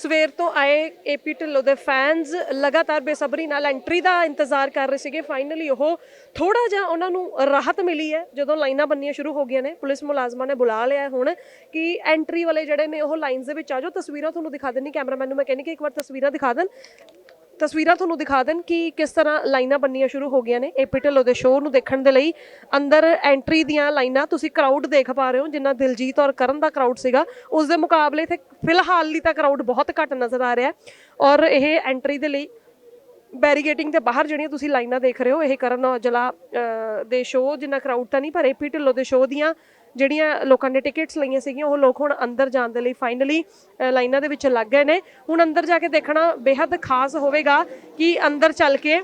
ਸਵੇਰ ਤੋਂ ਆਏ ਏਪੀ ਢਿੱਲੋਂ ਦੇ ਫੈਨਸ ਲਗਾਤਾਰ ਬੇਸਬਰੀ ਨਾਲ ਐਂਟਰੀ ਦਾ ਇੰਤਜ਼ਾਰ ਕਰ ਰਹੇ ਸੀਗੇ। ਫਾਈਨਲੀ ਉਹ ਥੋੜਾ ਜਿਹਾ ਉਹਨਾਂ ਨੂੰ ਰਾਹਤ ਮਿਲੀ ਹੈ। ਜਦੋਂ ਲਾਈਨਾਂ ਬੰਨੀਆਂ ਸ਼ੁਰੂ ਹੋ ਗਈਆਂ ਨੇ, ਪੁਲਿਸ ਮੁਲਾਜ਼ਮਾਂ ਨੇ ਬੁਲਾ ਲਿਆ ਹੁਣ ਕਿ ਐਂਟਰੀ ਵਾਲੇ ਜਿਹੜੇ ਨੇ ਉਹ ਲਾਈਨਸ ਦੇ ਵਿੱਚ ਆ ਜਾਓ। ਤਸਵੀਰਾਂ ਤੁਹਾਨੂੰ ਦਿਖਾ ਦਿੰਨੀ ਕੈਮਰਾਮੈਨ ਨੂੰ ਮੈਂ ਕਹਿੰਨੀ ਕਿ ਇੱਕ ਵਾਰ ਤਸਵੀਰਾਂ ਦਿਖਾ ਦੇਣ। ਤਸਵੀਰਾਂ ਤੁਹਾਨੂੰ ਦਿਖਾ ਦੇਣ ਕਿ ਕਿਸ ਤਰ੍ਹਾਂ ਲਾਈਨਾਂ ਬੰਨੀਆਂ ਸ਼ੁਰੂ ਹੋ ਗਈਆਂ ਨੇ। ਏਪੀ ਢਿੱਲੋਂ ਦੇ ਸ਼ੋਅ ਨੂੰ ਦੇਖਣ ਦੇ ਲਈ ਅੰਦਰ ਐਂਟਰੀ ਦੀਆਂ ਲਾਈਨਾਂ ਤੁਸੀਂ ਕਰਾਊਡ ਦੇਖ ਪਾ ਰਹੇ ਹੋ, ਜਿੰਨਾ ਦਿਲਜੀਤ ਔਰ ਕਰਨ ਦਾ ਕਰਾਊਡ ਸੀਗਾ। ਉਸ ਦੇ ਮੁਕਾਬਲੇ ਇੱਥੇ ਫਿਲਹਾਲ ਲਈ ਤਾਂ ਕਰਾਊਡ ਬਹੁਤ ਘੱਟ ਨਜ਼ਰ ਆ ਰਿਹਾ ਔਰ ਇਹ ਐਂਟਰੀ ਦੇ ਲਈ ਬੈਰੀਗੇਟਿੰਗ ਦੇ ਬਾਹਰ ਜਿਹੜੀਆਂ ਤੁਸੀਂ ਲਾਈਨਾਂ ਦੇਖ ਰਹੇ ਹੋ, ਇਹ ਕਰਨ ਔਜਲਾ ਦੇ ਸ਼ੋਅ ਜਿੰਨਾ ਕਰਾਊਡ ਤਾਂ ਨਹੀਂ, ਪਰ ਏਪੀ ਢਿੱਲੋਂ ਦੇ ਸ਼ੋਅ ਦੀਆਂ ਜਿਹੜੀਆਂ ਲੋਕਾਂ ਨੇ ਟਿਕਟਸ ਲਈਆਂ ਸੀਗੀਆਂ, ਉਹ ਲੋਕ ਹੁਣ ਅੰਦਰ ਜਾਣ ਦੇ ਲਈ ਫਾਈਨਲੀ ਲਾਈਨਾਂ ਦੇ ਵਿੱਚ ਲੱਗ ਗਏ ਨੇ। ਹੁਣ ਅੰਦਰ ਜਾ ਕੇ ਦੇਖਣਾ ਬੇहद ਖਾਸ ਹੋਵੇਗਾ ਕਿ ਅੰਦਰ ਚੱਲ ਕੇ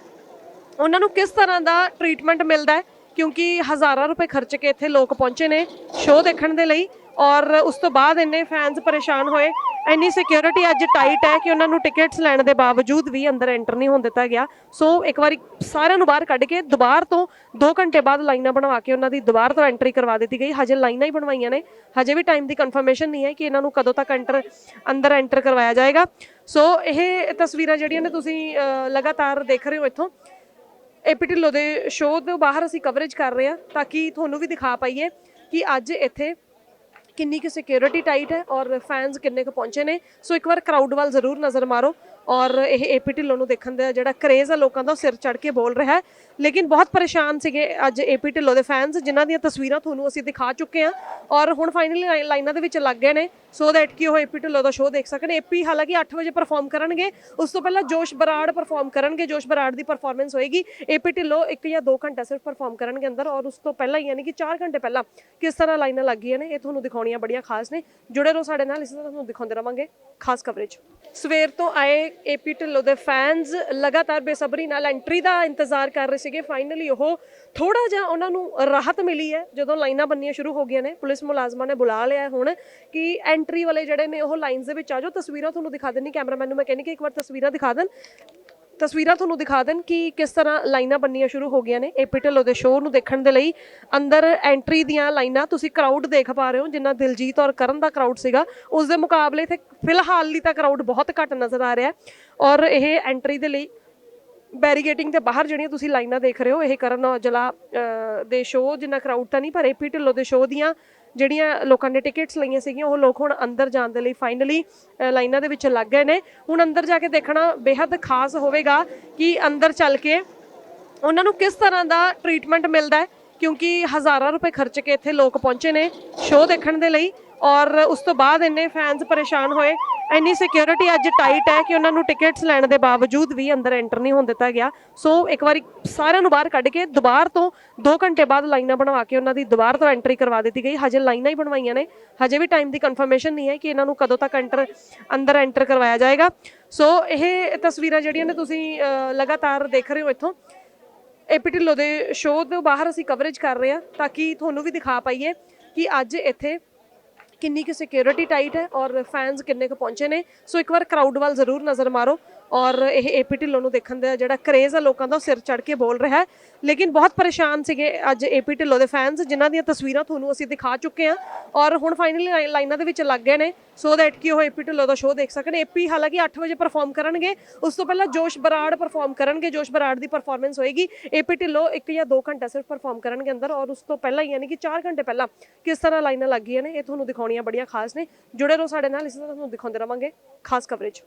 ਉਹਨਾਂ ਨੂੰ ਕਿਸ ਤਰ੍ਹਾਂ ਦਾ ਟ੍ਰੀਟਮੈਂਟ ਮਿਲਦਾ ਹੈ, ਕਿਉਂਕਿ ਹਜ਼ਾਰਾਂ ਰੁਪਏ ਖਰਚ ਕੇ ਇੱਥੇ ਲੋਕ ਪਹੁੰਚੇ ਨੇ ਸ਼ੋਅ ਦੇਖਣ ਦੇ ਲਈ ਔਰ ਉਸ ਤੋਂ ਬਾਅਦ ਇੰਨੇ ਫੈਨਸ ਪਰੇਸ਼ਾਨ ਹੋਏ। ਇੰਨੀ ਸਿਕਿਉਰਿਟੀ ਅੱਜ ਟਾਈਟ ਹੈ ਕਿ ਉਹਨਾਂ ਨੂੰ ਟਿਕਟਸ ਲੈਣ ਦੇ ਬਾਵਜੂਦ ਵੀ ਅੰਦਰ ਐਂਟਰ ਨਹੀਂ ਹੋਣ ਦਿੱਤਾ ਗਿਆ। ਸੋ ਇੱਕ ਵਾਰੀ ਸਾਰਿਆਂ ਨੂੰ ਬਾਹਰ ਕੱਢ ਕੇ ਦੁਬਾਰ ਤੋਂ 2 ਘੰਟੇ ਬਾਅਦ ਲਾਈਨਾਂ ਬਣਵਾ ਕੇ ਉਹਨਾਂ ਦੀ ਦੁਬਾਰ ਤੋਂ ਐਂਟਰੀ ਕਰਵਾ ਦਿੱਤੀ ਗਈ। ਹਜੇ ਲਾਈਨਾਂ ਹੀ ਬਣਵਾਈਆਂ ਨੇ। ਹਜੇ ਵੀ ਟਾਈਮ ਦੀ ਕਨਫਰਮੇਸ਼ਨ ਨਹੀਂ ਹੈ ਕਿ ਇਹਨਾਂ ਨੂੰ ਕਦੋਂ ਤੱਕ ਐਂਟਰ ਅੰਦਰ ਐਂਟਰ ਕਰਵਾਇਆ ਜਾਏਗਾ। ਸੋ ਇਹ ਤਸਵੀਰਾਂ ਜਿਹੜੀਆਂ ਨੇ ਤੁਸੀਂ ਲਗਾਤਾਰ ਦੇਖ ਰਹੇ ਹੋ ਇੱਥੋਂ। ਏਪੀ ਢਿੱਲੋਂ ਦੇ ਸ਼ੋਅ ਤੋਂ ਬਾਹਰ ਅਸੀਂ ਕਵਰੇਜ ਕਰ ਰਹੇ ਹਾਂ ਤਾਂ ਕਿ ਤੁਹਾਨੂੰ ਵੀ ਦਿਖਾ ਪਾਈਏ ਕਿ ਅੱਜ ਇੱਥੇ ਕਿੰਨੀ ਕੁ ਸਿਕਿਉਰਿਟੀ ਟਾਈਟ ਹੈ ਔਰ ਫੈਨਸ ਕਿੰਨੇ ਕੁ ਪਹੁੰਚੇ ਨੇ। ਸੋ ਇੱਕ ਵਾਰ ਕਰਾਊਡ ਵੱਲ ਜ਼ਰੂਰ ਨਜ਼ਰ ਮਾਰੋ। ਔਰ ਇਹ ਏਪੀ ਢਿੱਲੋਂ ਨੂੰ ਦੇਖਣ ਦਾ ਜਿਹੜਾ ਕਰੇਜ਼ ਹੈ ਲੋਕਾਂ ਦਾ, ਉਹ ਸਿਰ ਚੜ ਕੇ ਬੋਲ ਰਿਹਾ ਹੈ। ਲੇਕਿਨ ਬਹੁਤ ਪਰੇਸ਼ਾਨ ਸੀਗੇ ਅੱਜ ਏਪੀ ਢਿੱਲੋਂ ਦੇ ਫੈਨਸ ਜਿਨ੍ਹਾਂ ਦੀਆਂ ਤਸਵੀਰਾਂ ਤੁਹਾਨੂੰ ਅਸੀਂ ਦਿਖਾ ਚੁੱਕੇ ਹਾਂ। ਔਰ ਹੁਣ ਫਾਈਨਲੀ ਲਾਈਨਾਂ ਦੇ ਵਿੱਚ ਲੱਗ ਗਏ ਨੇ। ਸੋ ਦੈਟ ਕਿ ਉਹ ਏਪੀ ਢਿੱਲੋਂ ਦਾ ਸ਼ੋਅ ਦੇਖ ਸਕਣ। ਏਪੀ ਹਾਲਾਂਕਿ 8 ਵਜੇ ਪਰਫਾਰਮ ਕਰਨਗੇ। ਉਸ ਤੋਂ ਪਹਿਲਾਂ ਜੋਸ਼ ਬਰਾੜ ਪਰਫਾਰਮ ਕਰਨਗੇ। ਜੋਸ਼ ਬਰਾੜ ਦੀ ਪਰਫਾਰਮੈਂਸ ਹੋਏਗੀ। ਏਪੀ ਢਿੱਲੋਂ 1 ਜਾਂ 2 ਘੰਟਾ ਸਿਰਫ ਪਰਫਾਰਮ ਕਰਨਗੇ ਅੰਦਰ। ਔਰ ਉਸ ਤੋਂ ਪਹਿਲਾਂ ਯਾਨੀ ਕਿ 4 ਘੰਟੇ ਪਹਿਲਾਂ ਕਿਸ ਤਰ੍ਹਾਂ ਲਾਈਨਾਂ ਲੱਗੀਆਂ ਨੇ, ਇਹ ਤੁਹਾਨੂੰ ਦਿਖਾਉਣੀਆਂ ਬੜੀਆਂ ਖਾਸ ਨੇ। ਜੁੜੇ ਰਹੋ ਸਾਡੇ ਨਾਲ। ਇਸ ਤਰ੍ਹਾਂ ਤੁਹਾਨੂੰ ਦਿਖਾਉਂਦੇ ਰਵਾਂਗੇ ਖਾਸ ਕਵਰੇਜ ਸਵੇਰ ਤੋਂ ਆਏ ਏਪੀ ਢਿੱਲੋਂ ਦੇ ਫੈਨਸ ਲਗਾਤਾਰ ਬੇਸਬਰੀ ਨਾਲ ਐਂਟਰੀ ਦਾ ਇੰਤਜ਼ਾਰ ਕਰ ਰਹੇ ਸੀਗੇ ਫਾਈਨਲੀ ਉਹ ਥੋੜਾ ਜਿਹਾ ਉਹਨਾਂ ਨੂੰ ਰਾਹਤ ਮਿਲੀ ਹੈ ਜਦੋਂ ਲਾਈਨਾਂ ਬੰਨੀਆਂ ਸ਼ੁਰੂ ਹੋ ਗਈਆਂ ਨੇ ਪੁਲਿਸ ਮੁਲਾਜ਼ਮਾਂ ਨੇ ਬੁਲਾ ਲਿਆ ਹੁਣ ਕਿ ਐਂਟਰੀ ਵਾਲੇ ਜਿਹੜੇ ਨੇ ਉਹ ਲਾਈਨਸ ਦੇ ਵਿੱਚ ਆ ਜਾਓ ਤਸਵੀਰਾਂ ਤੁਹਾਨੂੰ ਦਿਖਾ ਦਿੰਨੀ ਕੈਮਰਾਮੈਨ ਨੂੰ ਮੈਂ ਕਹਿੰਨੀ ਕਿ ਇੱਕ ਵਾਰ ਤਸਵੀਰਾਂ ਦਿਖਾ ਦੇਣ ਤਸਵੀਰਾਂ ਤੁਹਾਨੂੰ ਦਿਖਾ ਦੇਣ ਕਿ ਕਿਸ ਤਰ੍ਹਾਂ ਲਾਈਨਾਂ ਬੰਨੀਆਂ ਸ਼ੁਰੂ ਹੋ ਗਈਆਂ ਨੇ ਏਪੀ ਢਿੱਲੋਂ ਦੇ ਸ਼ੋਅ ਨੂੰ ਦੇਖਣ ਦੇ ਲਈ ਅੰਦਰ ਐਂਟਰੀ ਦੀਆਂ ਲਾਈਨਾਂ ਤੁਸੀਂ ਕਰਾਊਡ ਦੇਖ ਪਾ ਰਹੇ ਹੋ ਜਿੰਨਾ ਦਿਲਜੀਤ ਔਰ ਕਰਨ ਦਾ ਕਰਾਊਡ ਸੀਗਾ ਉਸ ਦੇ ਮੁਕਾਬਲੇ ਇੱਥੇ ਫਿਲਹਾਲ ਲਈ ਤਾਂ ਕਰਾਊਡ ਬਹੁਤ ਘੱਟ ਨਜ਼ਰ ਆ ਰਿਹਾ ਔਰ ਇਹ ਐਂਟਰੀ ਦੇ ਲਈ ਬੈਰੀਗੇਟਿੰਗ ਦੇ ਬਾਹਰ ਜਿਹੜੀਆਂ ਤੁਸੀਂ ਲਾਈਨਾਂ ਦੇਖ ਰਹੇ ਹੋ, ਇਹ ਕਰਨ ਔਜਲਾ ਦੇ ਸ਼ੋਅ ਜਿੰਨਾ ਕਰਾਊਡ ਤਾਂ ਨਹੀਂ ਪਰ ਏਪੀ ਢਿੱਲੋਂ ਦੇ ਸ਼ੋਅ ਦੀਆਂ ਜਿਹੜੀਆਂ ਲੋਕਾਂ ਨੇ ਟਿਕਟਸ ਲਈਆਂ ਸੀਗੀਆਂ, ਉਹ ਲੋਕ ਹੁਣ ਅੰਦਰ ਜਾਣ ਦੇ ਲਈ ਫਾਈਨਲੀ ਲਾਈਨਾਂ ਦੇ ਵਿੱਚ ਲੱਗ ਗਏ ਨੇ। ਹੁਣ ਅੰਦਰ ਜਾ ਕੇ ਦੇਖਣਾ ਬੇहद ਖਾਸ ਹੋਵੇਗਾ ਕਿ ਅੰਦਰ ਚੱਲ ਕੇ ਉਹਨਾਂ ਨੂੰ ਕਿਸ ਤਰ੍ਹਾਂ ਦਾ ਟ੍ਰੀਟਮੈਂਟ ਮਿਲਦਾ ਹੈ। ਕਿਉਂਕਿ ਹਜ਼ਾਰਾਂ ਰੁਪਏ ਖਰਚ ਕੇ ਇੱਥੇ ਲੋਕ ਪਹੁੰਚੇ ਨੇ ਸ਼ੋਅ ਦੇਖਣ ਦੇ ਲਈ ਔਰ ਉਸ ਤੋਂ ਬਾਅਦ ਇੰਨੇ ਫੈਨਸ ਪਰੇਸ਼ਾਨ ਹੋਏ। ਇੰਨੀ ਸਿਕਿਉਰਿਟੀ ਅੱਜ ਟਾਈਟ ਹੈ ਕਿ ਉਹਨਾਂ ਨੂੰ ਟਿਕਟਸ ਲੈਣ ਦੇ ਬਾਵਜੂਦ ਵੀ ਅੰਦਰ ਐਂਟਰ ਨਹੀਂ ਹੋਣ ਦਿੱਤਾ ਗਿਆ। ਸੋ ਇੱਕ ਵਾਰੀ ਸਾਰਿਆਂ ਨੂੰ ਬਾਹਰ ਕੱਢ ਕੇ ਦੁਬਾਰ ਤੋਂ 2 ਘੰਟੇ ਬਾਅਦ ਲਾਈਨਾਂ ਬਣਵਾ ਕੇ ਉਹਨਾਂ ਦੀ ਦੁਬਾਰ ਤੋਂ ਐਂਟਰੀ ਕਰਵਾ ਦਿੱਤੀ ਗਈ। ਹਜੇ ਲਾਈਨਾਂ ਹੀ ਬਣਵਾਈਆਂ ਨੇ। ਹਜੇ ਵੀ ਟਾਈਮ ਦੀ ਕਨਫਰਮੇਸ਼ਨ ਨਹੀਂ ਹੈ ਕਿ ਇਹਨਾਂ ਨੂੰ ਕਦੋਂ ਤੱਕ ਐਂਟਰ ਅੰਦਰ ਐਂਟਰ ਕਰਵਾਇਆ ਜਾਏਗਾ। ਸੋ ਇਹ ਤਸਵੀਰਾਂ ਜਿਹੜੀਆਂ ਨੇ ਤੁਸੀਂ ਲਗਾਤਾਰ ਦੇਖ ਰਹੇ ਹੋ ਇੱਥੋਂ। ਏਪੀ ਢਿੱਲੋਂ ਦੇ ਸ਼ੋਅ ਤੋਂ ਬਾਹਰ ਅਸੀਂ ਕਵਰੇਜ ਕਰ ਰਹੇ ਹਾਂ ਤਾਂ ਕਿ ਤੁਹਾਨੂੰ ਵੀ ਦਿਖਾ ਪਾਈਏ ਕਿ ਅੱਜ ਇੱਥੇ ਕਿੰਨੀ ਕੁ ਸਿਕਿਉਰਿਟੀ ਟਾਈਟ ਹੈ ਔਰ ਫੈਨਸ ਕਿੰਨੇ ਕੁ ਪਹੁੰਚੇ ਨੇ। ਸੋ ਇੱਕ ਵਾਰ ਕਰਾਊਡ ਵੱਲ ਜ਼ਰੂਰ ਨਜ਼ਰ ਮਾਰੋ। ਔਰ ਇਹ ਏਪੀ ਢਿੱਲੋਂ ਨੂੰ ਦੇਖਣ ਦਾ ਜਿਹੜਾ ਕਰੇਜ਼ ਆ ਲੋਕਾਂ ਦਾ, ਉਹ ਸਿਰ ਚੜ ਕੇ ਬੋਲ ਰਿਹਾ ਹੈ। ਲੇਕਿਨ ਬਹੁਤ ਪਰੇਸ਼ਾਨ ਸੀਗੇ ਅੱਜ ਏਪੀ ਢਿੱਲੋਂ ਦੇ ਫੈਨਸ ਜਿਨ੍ਹਾਂ ਦੀਆਂ ਤਸਵੀਰਾਂ ਤੁਹਾਨੂੰ ਅਸੀਂ ਦਿਖਾ ਚੁੱਕੇ ਹਾਂ। ਔਰ ਹੁਣ ਫਾਈਨਲੀ ਲਾਈਨਾਂ ਦੇ ਵਿੱਚ ਲੱਗ ਗਏ ਨੇ। ਸੋ ਦੈਟ ਕਿ ਉਹ ਏਪੀ ਢਿੱਲੋਂ ਦਾ ਸ਼ੋਅ ਦੇਖ ਸਕਣ। ਏਪੀ ਹਾਲਾਂਕਿ 8 ਵਜੇ ਪਰਫਾਰਮ ਕਰਨਗੇ। ਉਸ ਤੋਂ ਪਹਿਲਾਂ ਜੋਸ਼ ਬਰਾੜ ਪਰਫਾਰਮ ਕਰਨਗੇ। ਜੋਸ਼ ਬਰਾੜ ਦੀ ਪਰਫਾਰਮੈਂਸ ਹੋਏਗੀ। ਏਪੀ ਢਿੱਲੋਂ 1 ਜਾਂ 2 ਘੰਟਾ ਸਿਰਫ ਪਰਫਾਰਮ ਕਰਨਗੇ ਅੰਦਰ। ਔਰ ਉਸ ਤੋਂ ਪਹਿਲਾਂ ਯਾਨੀ ਕਿ 4 ਘੰਟੇ ਪਹਿਲਾਂ ਕਿਸ ਤਰ੍ਹਾਂ ਲਾਈਨਾਂ ਲੱਗੀਆਂ ਨੇ, ਇਹ ਤੁਹਾਨੂੰ ਦਿਖਾਉਣੀਆਂ ਬੜੀਆਂ ਖਾਸ ਨੇ। ਜੁੜੇ ਰਹੋ ਸਾਡੇ ਨਾਲ, ਇਸ ਤਰ੍ਹਾਂ ਤੁਹਾਨੂੰ ਦਿਖਾਉਂਦੇ ਰਵਾਂਗੇ ਖਾਸ ਕਵਰੇਜ